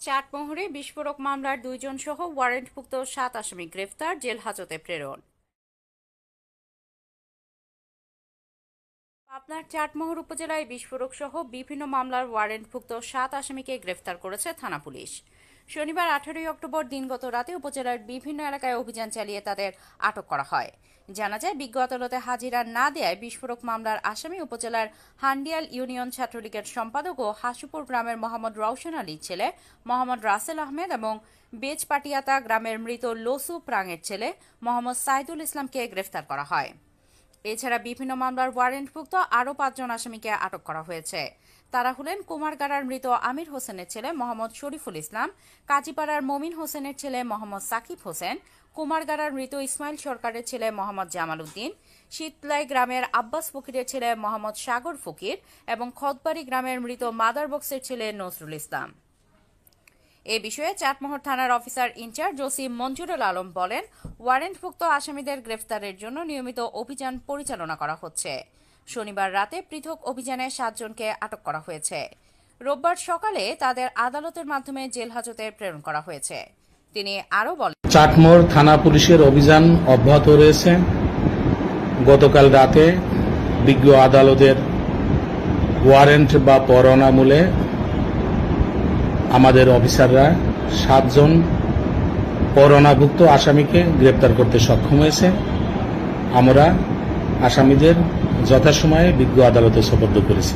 চাটমোহরে বিস্ফোরক মামলার দুইজন সহ ওয়ারেন্টভুক্ত সাত আসামি গ্রেফতার, জেল হাজতে প্রেরণ। পাবনার চাটমোহর উপজেলায় বিস্ফোরক সহ বিভিন্ন মামলার ওয়ারেন্টভুক্ত সাত আসামিকে গ্রেফতার করেছে থানা পুলিশ। শনিবার আঠারোই অক্টোবর দিনগত রাতে উপজেলার বিভিন্ন এলাকায় অভিযান চালিয়ে তাদের আটক করা হয়। জানা যায়, বিজ্ঞ আদালতে হাজিরা না দেয় বিস্ফোরক মামলার আসামি উপজেলার হান্ডিয়াল ইউনিয়ন ছাত্রলীগের সম্পাদক ও হাসুপুর গ্রামের মোহাম্মদ রওশন আলীর ছেলে, মোহাম্মদ রাসেল আহমেদ এবং বেজপাটিয়াতা গ্রামের মৃত লসু প্রাঙের ছেলে, মোহাম্মদ সাইদুল ইসলামকে গ্রেফতার করা হয়। এছাড়া বিভিন্ন মামলার ওয়ারেন্টভুক্ত আরও পাঁচজন আসামিকে আটক করা হয়েছে। তারা হলেন কুমারগাড়ার মৃত আমির হোসেনের ছেলে মোহাম্মদ শরীফুল ইসলাম, কাজীপাড়ার মমিন হোসেনের ছেলে মোহাম্মদ সাকিব হোসেন, কুমারগাড়ার মৃত ইসমাইল সরকারের ছেলে মোহাম্মদ জামাল উদ্দিন শীতলাই গ্রামের আব্বাস ফকিরের ছেলে মোহাম্মদ সাগর ফকির এবং খতবাড়ি গ্রামের মৃত মাদার বক্সের ছেলে নজরুল ইসলাম। এ বিষয়ে চাটমোহর থানার officer in charge OC Manjurul Alam বলেন, ওয়ারেন্টভুক্ত আসামিদের গ্রেফতারের জন্য নিয়মিত অভিযান পরিচালনা করা হচ্ছে। শনিবার রাতে পৃথক অভিযানে সাতজনকে আটক করা হয়েছে। রোববার সকালে তাদের আদালতের মাধ্যমে জেল হাজতে প্রেরণ করা হয়েছে। তিনি আরও বলেন চাটমোড় থানা পুলিশের অভিযান অব্যাহত রয়েছে। গতকাল রাতে বিজ্ঞ আদালতের ওয়ারেন্ট বা পরোয়ানামূলে আমাদের অফিসাররা সাতজন করোনাভুক্ত আসামিকে গ্রেপ্তার করতে সক্ষম হয়েছে। আমরা আসামিদের যথাসময়ে বিজ্ঞ আদালতে সোপর্দ করেছি।